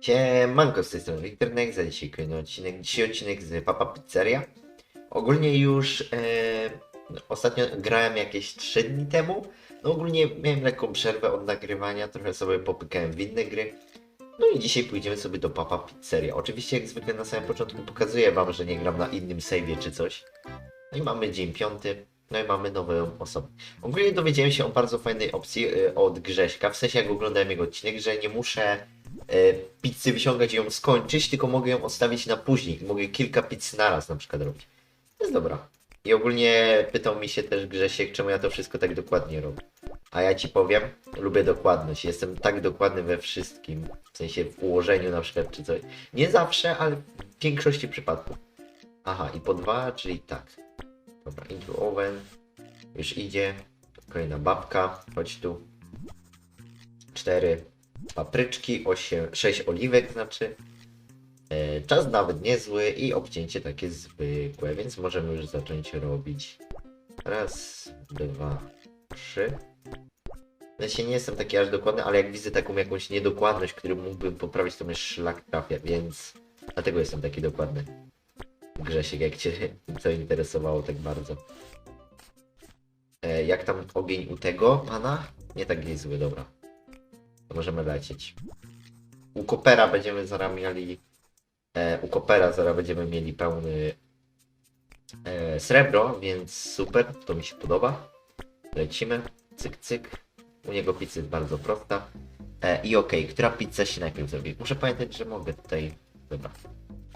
Siemanko, z tej strony Wiktor Nex, a dzisiaj kolejny odcinek, dzisiaj odcinek z Papa Pizzeria. Ogólnie już e, ostatnio grałem jakieś 3 dni temu, no ogólnie miałem lekką przerwę od nagrywania, trochę sobie popykałem w inne gry. No i dzisiaj pójdziemy sobie do Papa Pizzeria. Oczywiście jak zwykle na samym początku pokazuję wam, że nie gram na innym save'ie czy coś. No i mamy dzień piąty, no i mamy nową osobę. Ogólnie dowiedziałem się o bardzo fajnej opcji e, od Grześka, w sensie jak oglądałem jego odcinek, że nie muszę e, pizzy wyciągać i ją skończyć, tylko mogę ją odstawić na później. Mogę kilka pizz naraz na przykład robić. To jest dobra. I ogólnie pytał mi się też Grzesiek, czemu ja to wszystko tak dokładnie robię. A ja ci powiem, lubię dokładność. Jestem tak dokładny we wszystkim. W sensie w ułożeniu na przykład czy coś. Nie zawsze, ale w większości przypadków. Aha, i po dwa, czyli tak. Dobra, into oven. Już idzie. Kolejna babka. Chodź tu. Cztery papryczki, 8, 6 oliwek znaczy. E, czas nawet niezły i obcięcie takie zwykłe, więc możemy już zacząć robić. Raz, dwa, trzy. Ja się nie jestem taki aż dokładny, ale jak widzę taką jakąś niedokładność, którą mógłbym poprawić, to mnie szlak trafia, więc dlatego jestem taki dokładny. Grzesiek, jak cię to interesowało tak bardzo. E, jak tam ogień u tego pana? Nie tak niezły, dobra. To możemy lecieć. U Kopera będziemy zaraz mieli. E, u Kopera zaraz będziemy mieli pełny e, srebro, więc super, to mi się podoba. Lecimy, cyk, cyk. U niego pizza jest bardzo prosta. E, I okej, która pizza się najpierw zrobi? Muszę pamiętać, że mogę tutaj. Dobra.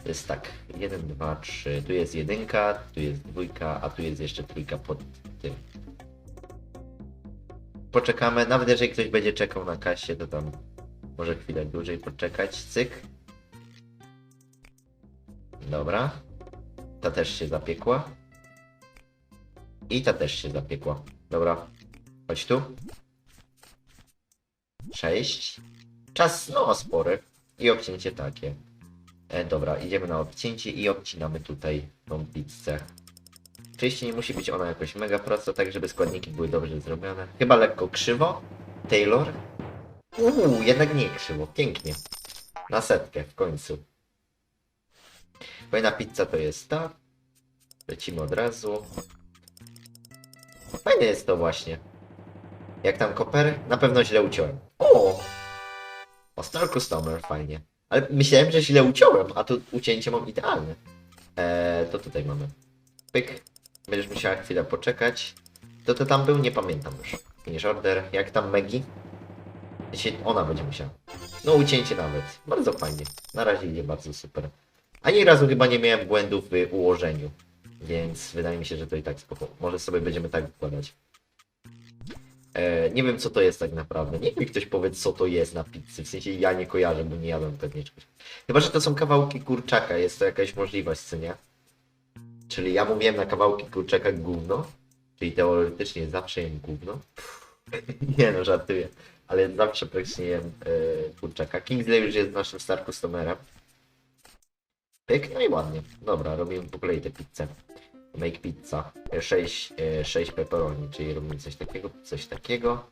To jest tak. 1, 2, 3. Tu jest jedynka, tu jest dwójka, a tu jest jeszcze trójka pod tym. Poczekamy, nawet jeżeli ktoś będzie czekał na kasie, to tam może chwilę dłużej poczekać. Cyk. Dobra. Ta też się zapiekła. I ta też się zapiekła. Dobra. Chodź tu. Sześć. Czas no spory. I obcięcie takie. E, dobra, idziemy na obcięcie i obcinamy tutaj tą pizzę. Oczywiście nie musi być ona jakoś mega prosta, tak żeby składniki były dobrze zrobione. Chyba lekko krzywo. Taylor. Uuu, jednak nie krzywo. Pięknie. Na setkę w końcu. Kolejna pizza to jest ta. Lecimy od razu. Fajne jest to właśnie. Jak tam koper? Na pewno źle uciąłem. O! O, Star Customer, fajnie. Ale myślałem, że źle uciąłem, a tu ucięcie mam idealne. Eee, to tutaj mamy. Pyk. Będziesz musiała chwilę poczekać. To to tam był? Nie pamiętam już. Finish order. Jak tam Megi? Ona będzie musiała. No ucięcie nawet. Bardzo fajnie. Na razie idzie bardzo super. Ani razu chyba nie miałem błędów w ułożeniu. Więc wydaje mi się, że to i tak spoko. Może sobie będziemy tak układać. E, nie wiem co to jest tak naprawdę. Niech mi ktoś powie co to jest na pizzy. W sensie ja nie kojarzę, bo nie jadłem pewnie czegoś. Chyba, że to są kawałki kurczaka. Jest to jakaś możliwość, co nie? Czyli ja mówiłem na kawałki kurczaka gówno. Czyli teoretycznie zawsze jem gówno. nie no, żartuję. Ale zawsze praktycznie jem e, kurczaka. Kingsley już jest naszym star customerem. Pyk, no i ładnie. Dobra, robimy po kolei tę pizzę. Make pizza. 6, 6 pepperoni, czyli robimy coś takiego, coś takiego.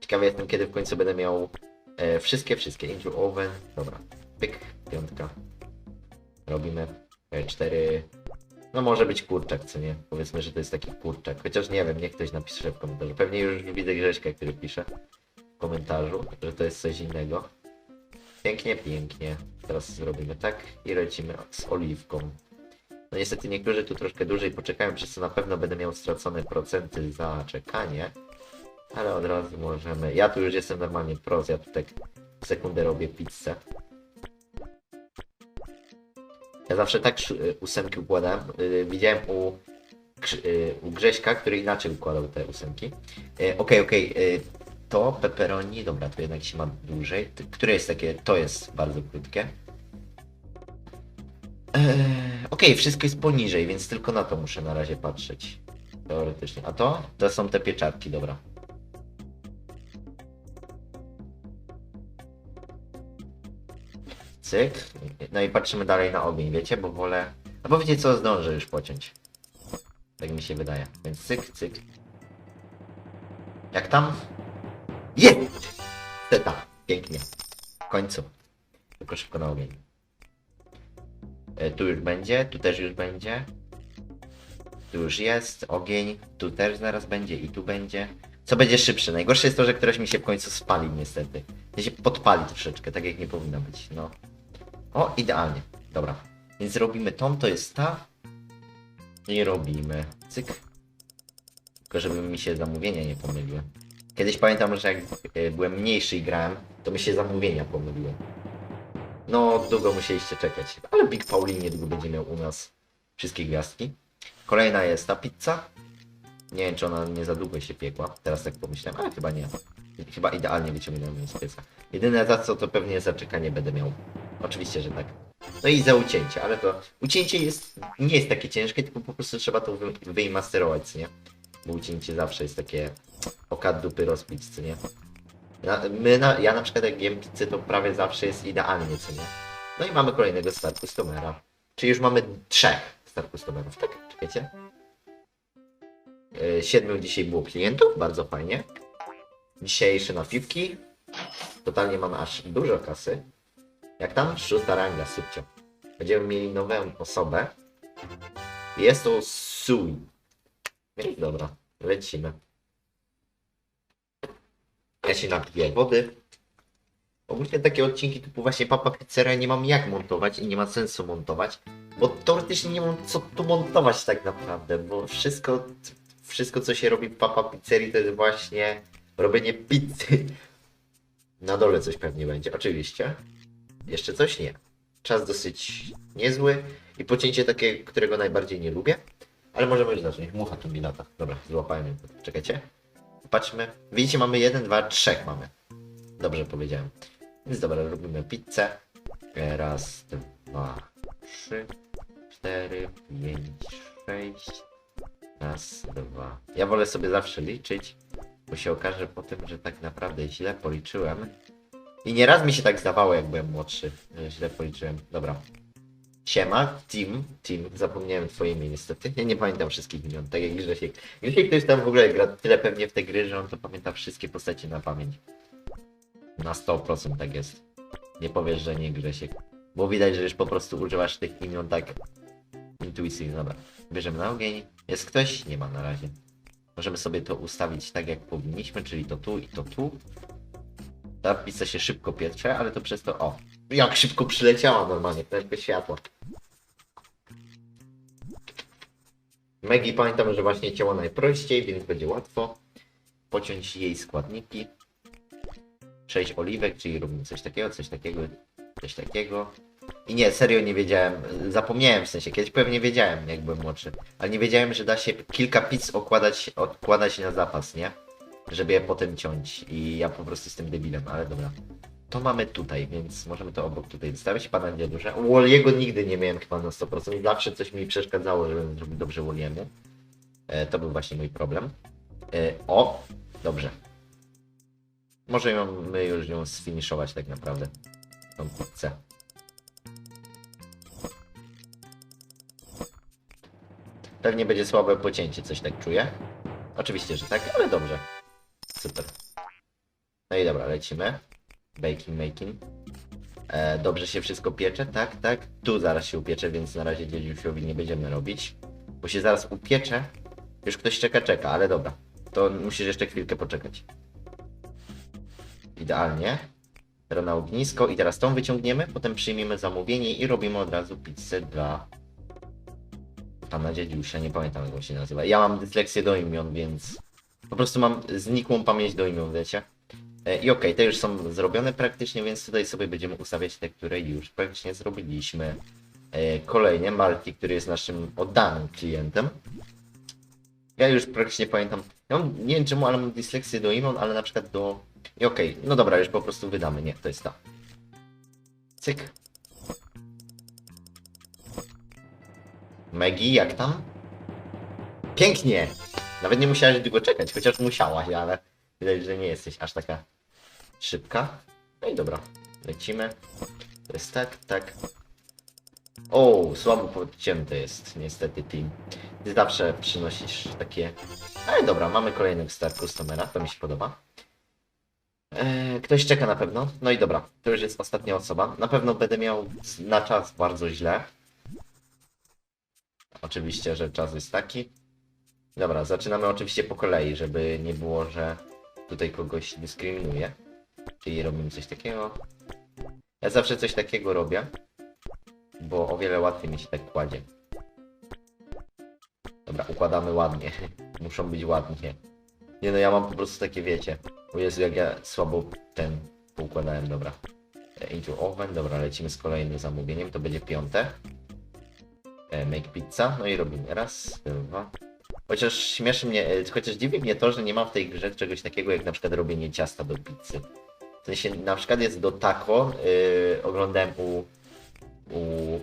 Ciekawy jestem, kiedy w końcu będę miał e, wszystkie, wszystkie. Into oven. Dobra. Pyk, piątka. Robimy e, cztery. No może być kurczak, co nie? Powiedzmy, że to jest taki kurczak. Chociaż nie wiem, niech ktoś napisze w komentarzu. Pewnie już widzę Grześka, który pisze w komentarzu, że to jest coś innego. Pięknie, pięknie. Teraz zrobimy tak i lecimy z oliwką. No niestety niektórzy tu troszkę dłużej poczekają, przez co na pewno będę miał stracone procenty za czekanie. Ale od razu możemy... Ja tu już jestem normalnie pros, ja tu tak sekundę robię pizzę. Ja zawsze tak y, ósemki układałem. Y, Widziałem u, y, u Grześka, który inaczej układał te ósemki. Okej, okej. y, To pepperoni, dobra, to jednak się ma dłużej. Które jest takie, to jest bardzo krótkie. Eee, Okej, wszystko jest poniżej, więc tylko na to muszę na razie patrzeć. Teoretycznie. A to? To są te pieczarki, dobra. Cyk. No i patrzymy dalej na ogień, wiecie, bo wolę... No bo wiecie co, zdążę już pociąć. Tak mi się wydaje. Więc cyk, cyk. Jak tam? Jest! Teta. Pięknie. W końcu. szybko, szybko na ogień. E, tu już będzie, tu też już będzie. Tu już jest ogień, tu też zaraz będzie i tu będzie. Co będzie szybsze? Najgorsze jest to, że któraś mi się w końcu spali niestety. Ja się podpali troszeczkę, tak jak nie powinno być, no. O, idealnie. Dobra. Więc robimy tą, to jest ta. I robimy. Cyk. Tylko żeby mi się zamówienia nie pomyliły. Kiedyś pamiętam, że jak e, byłem mniejszy i grałem, to mi się zamówienia pomyliły. No, długo musieliście czekać. Ale Big Pauli niedługo będzie miał u nas wszystkie gwiazdki. Kolejna jest ta pizza. Nie wiem, czy ona nie za długo się piekła. Teraz tak pomyślałem, ale chyba nie. Chyba idealnie wyciągnąłem ją z pieca. Jedyne za co to pewnie zaczekanie będę miał. Oczywiście, że tak. No i za ucięcie, ale to ucięcie jest, nie jest takie ciężkie, tylko po prostu trzeba to wy, wymasterować, nie? Bo ucięcie zawsze jest takie oka dupy rozpić, nie? Na, my na, ja na przykład jak jem pizzę, to prawie zawsze jest idealnie, co nie? No i mamy kolejnego Star Customera. Czyli już mamy trzech Star Customerów, tak? Czekajcie. Yy, siedmiu dzisiaj było klientów, bardzo fajnie. Dzisiejsze napiwki. Totalnie mamy aż dużo kasy. Jak tam? Szósta ranga, subcio. Będziemy mieli nową osobę. Jest to Sui. Więc dobra, lecimy. Ja się napiję wody. Ogólnie takie odcinki typu właśnie Papa Pizzeria nie mam jak montować i nie ma sensu montować, bo teoretycznie nie mam co tu montować tak naprawdę, bo wszystko, wszystko co się robi w Papa Pizzerii to jest właśnie robienie pizzy. Na dole coś pewnie będzie, oczywiście. Jeszcze coś? Nie. Czas dosyć niezły i pocięcie takie, którego najbardziej nie lubię. Ale możemy już zacząć. Mucha tu mi lata. Dobra, złapałem. Czekajcie. Patrzmy. Widzicie, mamy jeden, dwa, trzech mamy. Dobrze powiedziałem. Więc dobra, robimy pizzę. Raz, dwa, trzy, cztery, pięć, sześć. Raz, dwa. Ja wolę sobie zawsze liczyć, bo się okaże po tym, że tak naprawdę źle policzyłem. I nieraz mi się tak zdawało, jak byłem młodszy, że źle policzyłem. Dobra. Siema, Tim, Tim, zapomniałem twoje imię niestety. Ja nie pamiętam wszystkich imion, tak jak Grzesiek. Grzesiek ktoś tam w ogóle gra tyle pewnie w te gry, że on to pamięta wszystkie postacie na pamięć. Na 100% tak jest. Nie powiesz, że nie Grzesiek. Bo widać, że już po prostu używasz tych imion tak intuicyjnie. Dobra, bierzemy na ogień. Jest ktoś? Nie ma na razie. Możemy sobie to ustawić tak, jak powinniśmy, czyli to tu i to tu. Ta pizza się szybko piecze, ale to przez to... O! Jak szybko przyleciała normalnie, to jakby światło. Megi pamiętam, że właśnie ciało najprościej, więc będzie łatwo. Pociąć jej składniki. 6 oliwek, czyli robimy coś takiego, coś takiego, coś takiego. I nie, serio nie wiedziałem, zapomniałem w sensie, kiedyś pewnie wiedziałem, jak byłem młodszy, ale nie wiedziałem, że da się kilka pizz okładać, odkładać na zapas, nie? Żeby je potem ciąć i ja po prostu jestem debilem, ale dobra. To mamy tutaj, więc możemy to obok tutaj zostawić. Pana dziadusze. Woliego nigdy nie miałem chyba na 100%. Zawsze coś mi przeszkadzało, żebym zrobił dobrze Woliemu. E, to był właśnie mój problem. E, o, dobrze. Możemy już ją sfiniszować tak naprawdę. Tą pizzę. Pewnie będzie słabe pocięcie, coś tak czuję. Oczywiście, że tak, ale dobrze. Super. No i dobra, lecimy. Baking, making. E, dobrze się wszystko piecze, tak, tak. Tu zaraz się upiecze, więc na razie dziedziusiowi nie będziemy robić. Bo się zaraz upiecze. Już ktoś czeka, czeka, ale dobra. To musisz jeszcze chwilkę poczekać. Idealnie. Teraz na ognisko i teraz tą wyciągniemy, potem przyjmiemy zamówienie i robimy od razu pizzę dla pana dziedziusia, nie pamiętam jak on się nazywa. Ja mam dysleksję do imion, więc po prostu mam znikłą pamięć do imion, wiecie. E, I okej, te już są zrobione praktycznie, więc tutaj sobie będziemy ustawiać te, które już praktycznie zrobiliśmy. E, Kolejnie Malti, który jest naszym oddanym klientem. Ja już praktycznie pamiętam, ja mam, nie wiem czemu, ale mam dysleksję do imion, ale na przykład do... I okej, no dobra, już po prostu wydamy, nie, to jest ta. Cyk. Megi, jak tam? Pięknie! Nawet nie musiałaś długo czekać, chociaż musiałaś, ale widać, że nie jesteś aż taka szybka. No i dobra, lecimy. To jest tak, tak. O, słabo podcięte jest niestety team. Ty zawsze przynosisz takie... Ale dobra, mamy kolejnego Star Customera, to mi się podoba. E, ktoś czeka na pewno. No i dobra, to już jest ostatnia osoba. Na pewno będę miał na czas bardzo źle. Oczywiście, że czas jest taki. Dobra, zaczynamy oczywiście po kolei, żeby nie było, że tutaj kogoś dyskryminuje. Czyli robimy coś takiego. Ja zawsze coś takiego robię, bo o wiele łatwiej mi się tak kładzie. Dobra, układamy ładnie. Muszą być ładnie. Nie no, ja mam po prostu takie, wiecie. O Jezu, jak ja słabo ten poukładałem, dobra. E, Into oven, dobra, lecimy z kolejnym zamówieniem, to będzie piąte. E, Make pizza, no i robimy raz, dwa. Chociaż śmieszy mnie, e, chociaż dziwi mnie to, że nie mam w tej grze czegoś takiego jak na przykład robienie ciasta do pizzy. W sensie na przykład jest do taco, yy, oglądałem u, u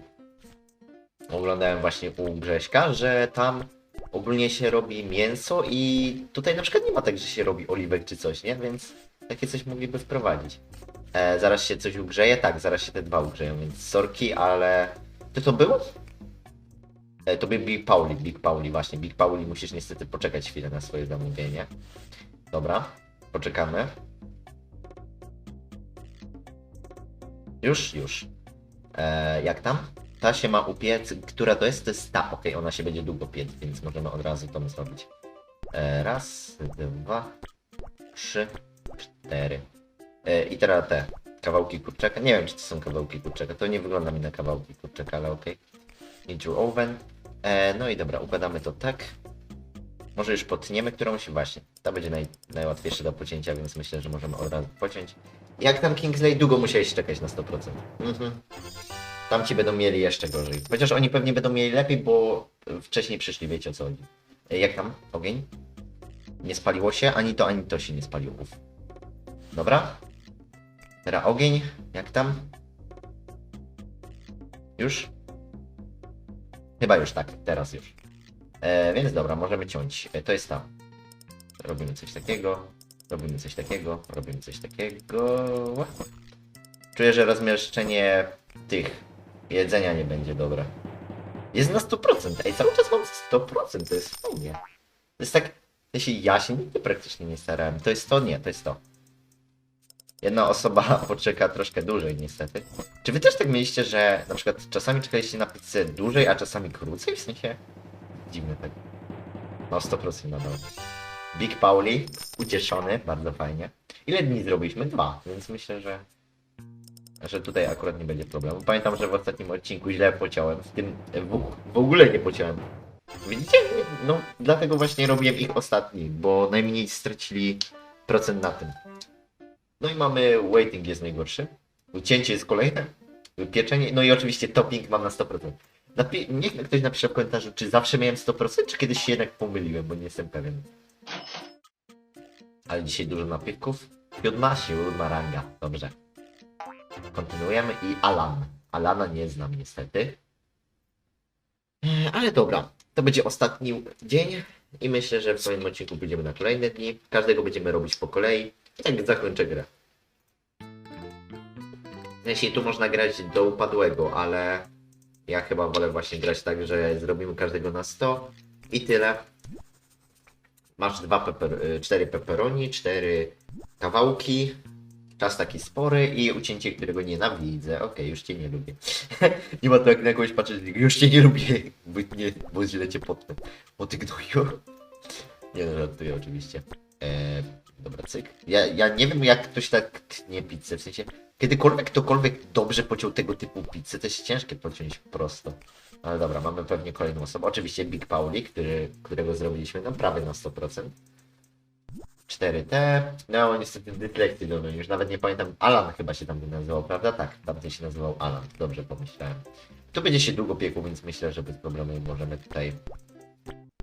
oglądałem właśnie u Grześka, że tam ogólnie się robi mięso i tutaj na przykład nie ma tak, że się robi oliwek czy coś, nie? Więc takie coś mogliby wprowadzić. E, zaraz się coś ugrzeje? Tak, zaraz się te dwa ugrzeją, więc sorki, ale... To to było? E, to Big Pauli, Big Pauli właśnie. Big Pauli musisz niestety poczekać chwilę na swoje zamówienie. Dobra, poczekamy. Już, już. E, jak tam? Ta się ma upiec. Która to jest? To jest ta. Okej, ona się będzie długo piec, więc możemy od razu to zrobić. E, raz, dwa, trzy, cztery. I teraz te kawałki kurczaka. Nie wiem, czy to są kawałki kurczaka. To nie wygląda mi na kawałki kurczaka, ale okej. Into oven. E, no i dobra, układamy to tak. Może już potniemy którąś? Właśnie. Ta będzie naj, najłatwiejsza do pocięcia, więc myślę, że możemy od razu pociąć. Jak tam Kingsley? Długo musiałeś czekać na 100%. Mhm. Tam ci będą mieli jeszcze gorzej. Chociaż oni pewnie będą mieli lepiej, bo wcześniej przyszli, wiecie o co chodzi. E, Jak tam? Ogień? Nie spaliło się? Ani to, ani to się nie spaliło. Uf. Dobra. Teraz ogień. Jak tam? Już? Chyba już tak, teraz już. E, więc dobra, możemy ciąć. E, to jest ta. Robimy coś takiego. Robimy coś takiego. Robimy coś takiego. Czuję, że rozmieszczenie tych jedzenia nie będzie dobre. Jest na 100%. Ej, cały czas mam 100%, to jest fajnie. To jest tak, jeśli ja się nigdy praktycznie nie starałem. To jest to? Nie, to jest to. Jedna osoba poczeka troszkę dłużej niestety. Czy wy też tak mieliście, że na przykład czasami czekaliście na pizzę dłużej, a czasami krócej? W sensie dziwne tak. No 100% nadal. Big Pauli, ucieszony, bardzo fajnie. Ile dni zrobiliśmy? Dwa, więc myślę, że że tutaj akurat nie będzie problemu. Pamiętam, że w ostatnim odcinku źle pociąłem, w tym w, w ogóle nie pociąłem. Widzicie? No, dlatego właśnie robiłem ich ostatni, bo najmniej stracili procent na tym. No i mamy waiting jest najgorszy. Cięcie jest kolejne. Pieczenie, no i oczywiście topping mam na 100%. Napi- niech ktoś napisze w komentarzu, czy zawsze miałem 100%, czy kiedyś się jednak pomyliłem, bo nie jestem pewien. Ale dzisiaj dużo napiwków. Siódma, siódma ranga. Dobrze. Kontynuujemy i Alan. Alana nie znam niestety. E, Ale dobra, to będzie ostatni dzień i myślę, że w kolejnym odcinku pójdziemy na kolejne dni. Każdego będziemy robić po kolei i tak zakończę grę. Jeśli tu można grać do upadłego, ale ja chyba wolę właśnie grać tak, że zrobimy każdego na 100 i tyle. Masz dwa peper, y, cztery pepperoni, cztery kawałki, czas taki spory i ucięcie, którego nienawidzę. Okej, już cię nie lubię. nie ma to jak na kogoś patrzeć, już cię nie lubię, bo, nie, bo źle cię potnę. Bo nie no, żartuję oczywiście. Eee, dobra, cyk. Ja, ja nie wiem jak ktoś tak tnie pizzę, w sensie kiedykolwiek ktokolwiek dobrze pociął tego typu pizzę, to jest ciężkie pociąć prosto. Ale dobra, mamy pewnie kolejną osobę. Oczywiście Big Pauli, który, którego zrobiliśmy no prawie na 100%. 4T. No niestety dyslekcji mamy, już nawet nie pamiętam. Alan chyba się tam nazywał, prawda? Tak, tamten się nazywał Alan. Dobrze pomyślałem. Tu będzie się długo piekło, więc myślę, że bez problemu możemy tutaj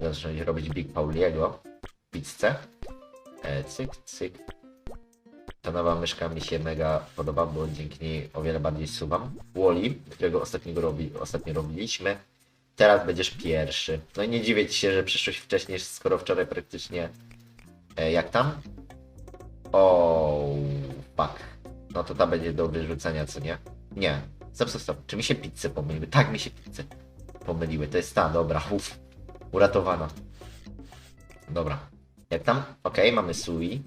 zacząć robić Big Pauliego. Pizzę. E, cyk, cyk. Ta nowa myszka mi się mega podoba, bo dzięki niej o wiele bardziej suwam. Wally, którego ostatniego robi, ostatnio robiliśmy. Teraz będziesz pierwszy. No i nie dziwię ci się, że przyszłeś wcześniej, skoro wczoraj praktycznie E, jak tam? O, fuck. No to ta będzie do wyrzucenia, co nie? Nie. Stop, stop, stop. Czy mi się pizze pomyliły? Tak, mi się pizze pomyliły. To jest ta, dobra. Uff. Uratowana. Dobra. Jak tam? Okej, mamy sui.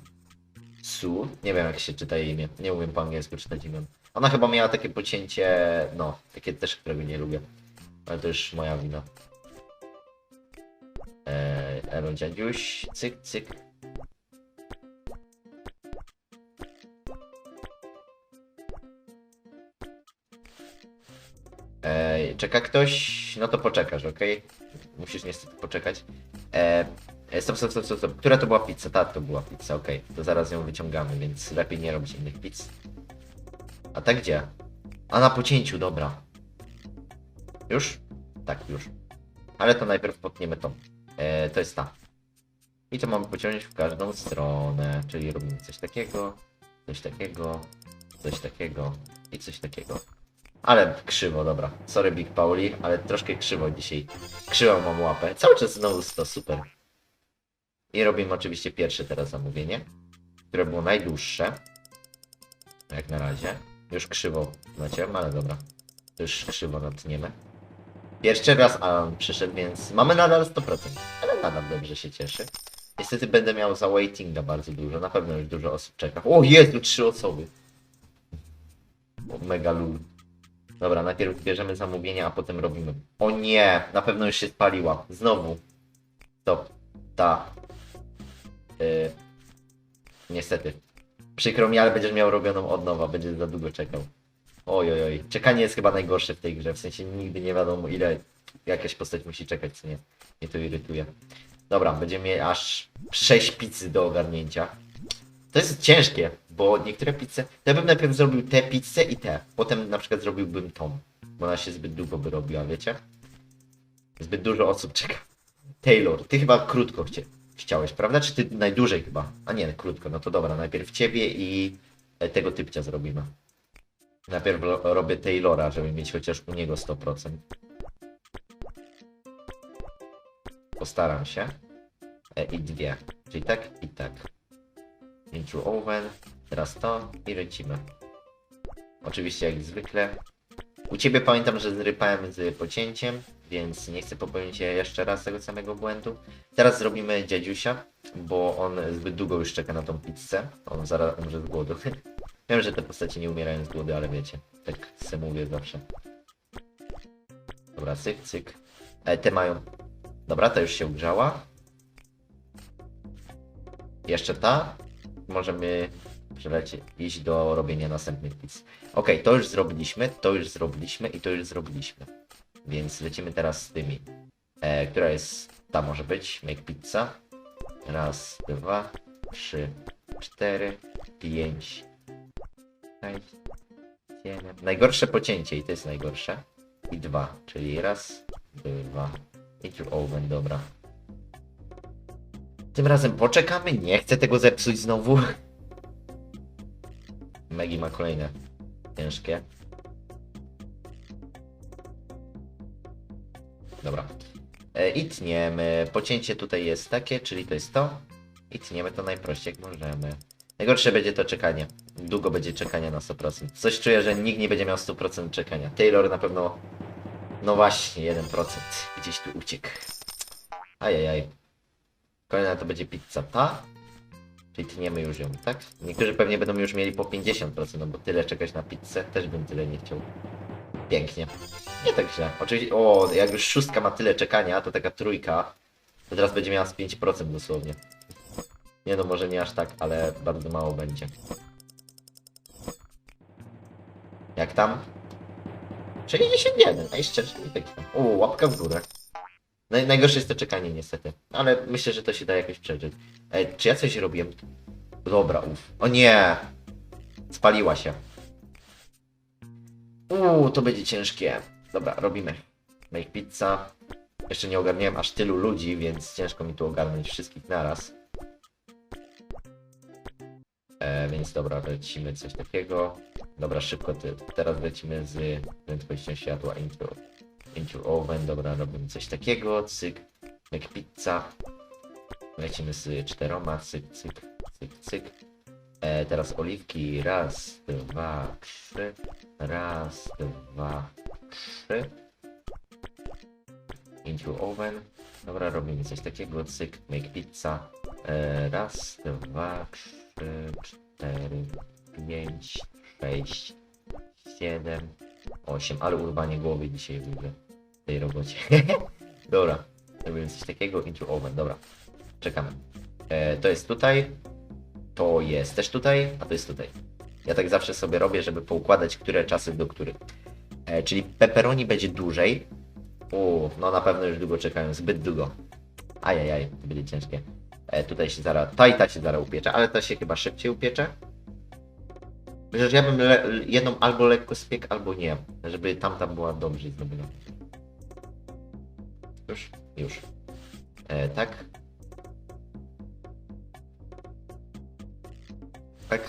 Su. Nie wiem jak się czyta jej imię. Nie umiem po angielsku czytać imion. Ona chyba miała takie pocięcie, no, takie też, którego nie lubię. Ale to już moja wina. Eee, Elo dziadziuś, cyk, cyk. Eee, czeka ktoś? No to poczekasz, okej? Musisz niestety poczekać. Eee, e, stop, stop, stop, stop, stop. Która to była pizza? Ta to była pizza, okej. To zaraz ją wyciągamy, więc lepiej nie robić innych pizz. A ta gdzie? A na pocięciu, dobra. Już? Tak, już. Ale to najpierw potniemy tą. E, to jest ta. I to mamy pociągnąć w każdą stronę, czyli robimy coś takiego, coś takiego, coś takiego i coś takiego. Ale krzywo, dobra. Sorry Big Pauli, ale troszkę krzywo dzisiaj. Krzywo mam łapę. Cały czas znowu 100, super. I robimy oczywiście pierwsze teraz zamówienie, które było najdłuższe. Jak na razie. Już krzywo naciąłem, ale dobra. Już krzywo natniemy. Pierwszy raz Alan przyszedł, więc mamy nadal 100%, ale nadal dobrze się cieszy. Niestety będę miał za waitinga bardzo dużo, na pewno już dużo osób czeka. O Jezu, trzy osoby. O, mega lul. Dobra, najpierw bierzemy zamówienie, a potem robimy. O nie, na pewno już się spaliła. Znowu. Stop. Ta. Yy. Niestety. Przykro mi, ale będziesz miał robioną od nowa, będziesz za długo czekał. Oj, oj, oj. Czekanie jest chyba najgorsze w tej grze, w sensie nigdy nie wiadomo ile jakaś postać musi czekać, co nie. Mnie to irytuje. Dobra, będziemy mieli aż 6 pizzy do ogarnięcia. To jest ciężkie, bo niektóre pizze... Ja bym najpierw zrobił tę pizzę i tę. Potem na przykład zrobiłbym tą, bo ona się zbyt długo by robiła, wiecie? Zbyt dużo osób czeka. Taylor, ty chyba krótko chcie, chciałeś, prawda? Czy ty najdłużej chyba? A nie, krótko, no to dobra, najpierw ciebie i e, tego typcia zrobimy. Najpierw ro- robię Taylora, żeby mieć chociaż u niego 100%. Postaram się. E, I dwie. Czyli tak i tak. Into oven. Teraz to i lecimy. Oczywiście jak zwykle. U ciebie pamiętam, że zrypałem z pocięciem, więc nie chcę popełnić jeszcze raz tego samego błędu. Teraz zrobimy dziadziusia, bo on zbyt długo już czeka na tą pizzę. On zaraz umrze z głodu. Wiem, że te postacie nie umierają z głodu, ale wiecie, tak se mówię zawsze. Dobra, cyk, cyk. E, te mają... Dobra, ta już się ugrzała. Jeszcze ta. Możemy przelecieć, iść do robienia następnych pizz. Ok, to już zrobiliśmy, to już zrobiliśmy i to już zrobiliśmy. Więc lecimy teraz z tymi. E, która jest... Ta może być. Make pizza. Raz, dwa, trzy, cztery, pięć, sześć, siedem. Najgorsze pocięcie i to jest najgorsze. I dwa, czyli raz, dwa. I tu oven, dobra. Tym razem poczekamy, nie chcę tego zepsuć znowu. Megi ma kolejne ciężkie. Dobra. E, I tniemy. Pocięcie tutaj jest takie, czyli to jest to. I tniemy to najprościej jak możemy. Najgorsze będzie to czekanie. Długo będzie czekania na 100%. Coś czuję, że nikt nie będzie miał 100% czekania. Taylor na pewno... No właśnie, 1%. Gdzieś tu uciekł. Ajajaj. Kolejna to będzie pizza ta. Czyli tniemy już ją, tak? Niektórzy pewnie będą już mieli po 50%, no bo tyle czekać na pizzę, też bym tyle nie chciał. Pięknie. Nie tak źle. Oczywiście, o, jak już szóstka ma tyle czekania, to taka trójka, to teraz będzie miała z 5% dosłownie. Nie no, może nie aż tak, ale bardzo mało będzie. Jak tam? 61, najszczerze, i tak tam. O, łapka w górę. Naj, najgorsze jest to czekanie niestety, ale myślę, że to się da jakoś przeżyć. E, czy ja coś robiłem? Dobra, uff. O nie! Spaliła się. Uuu, to będzie ciężkie. Dobra, robimy. Make pizza. Jeszcze nie ogarniałem aż tylu ludzi, więc ciężko mi tu ogarnąć wszystkich naraz. E, więc dobra, lecimy coś takiego. Dobra, szybko ty, teraz lecimy z prędkością światła into, into oven. Dobra, robimy coś takiego. Cyk, jak pizza. Lecimy z czteroma. Cyk, cyk, cyk, cyk. E, teraz oliwki. Raz, dwa, trzy. Raz, dwa, trzy. Into oven. Dobra, robimy coś takiego. Cyk, make pizza. E, raz, dwa, trzy. 4, 5, 6, 7, 8. Ale urwanie głowy dzisiaj w w tej robocie. dobra, robimy coś takiego. Intro oven, dobra. Czekamy. E, to jest tutaj. To jest też tutaj, a to jest tutaj. Ja tak zawsze sobie robię, żeby poukładać, które czasy do których. E, czyli pepperoni będzie dłużej. U, no na pewno już długo czekają, zbyt długo. Ajajaj, to będzie ciężkie. E, tutaj się zaraz, ta i ta się zaraz upiecze, ale ta się chyba szybciej upiecze. Że ja bym jedną albo lekko spiek, albo nie, żeby tamta była dobrze zrobiona. Już? Już. E, tak. Tak.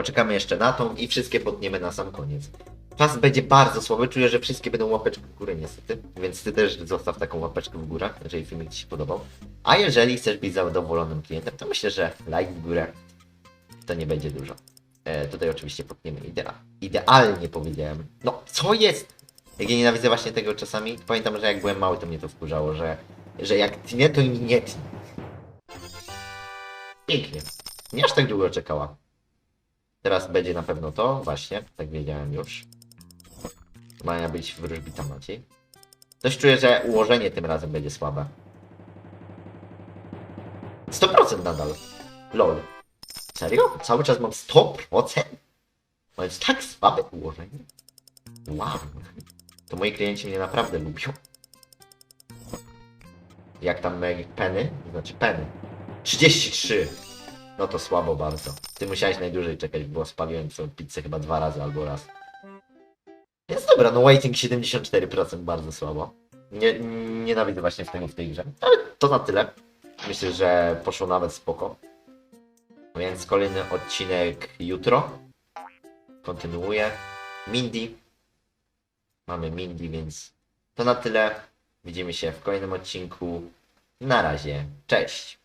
Poczekamy jeszcze na tą i wszystkie potniemy na sam koniec. Czas będzie bardzo słaby, czuję, że wszystkie będą łapeczki w górę niestety, więc ty też zostaw taką łapeczkę w górę, jeżeli filmik ci się podobał. A jeżeli chcesz być zadowolonym klientem, to myślę, że like w górę to nie będzie dużo. E, tutaj oczywiście potniemy idea idealnie powiedziałem. No, co jest? Jak ja nienawidzę właśnie tego czasami, pamiętam, że jak byłem mały, to mnie to wkurzało, że, że jak tnie, to i nie tnie. Pięknie. Nie aż tak długo czekała. Teraz będzie na pewno to, właśnie, tak wiedziałem już. Maja być wróżbita Maciej. Coś czuję, że ułożenie tym razem będzie słabe. 100% nadal. LOL. Serio? Cały czas mam 100%? To tak słabe ułożenie? Wow. To moi klienci mnie naprawdę lubią. Jak tam me- peny? Znaczy peny. 33. No to słabo bardzo. Ty musiałeś najdłużej czekać, bo spaliłem całą pizzę chyba dwa razy albo raz. Jest dobra, no waiting 74% bardzo słabo. Nie, nienawidzę właśnie w tego w tej grze. Ale to na tyle. Myślę, że poszło nawet spoko. Więc kolejny odcinek jutro. Kontynuuję. Mindy. Mamy Mindy, więc to na tyle. Widzimy się w kolejnym odcinku. Na razie. Cześć.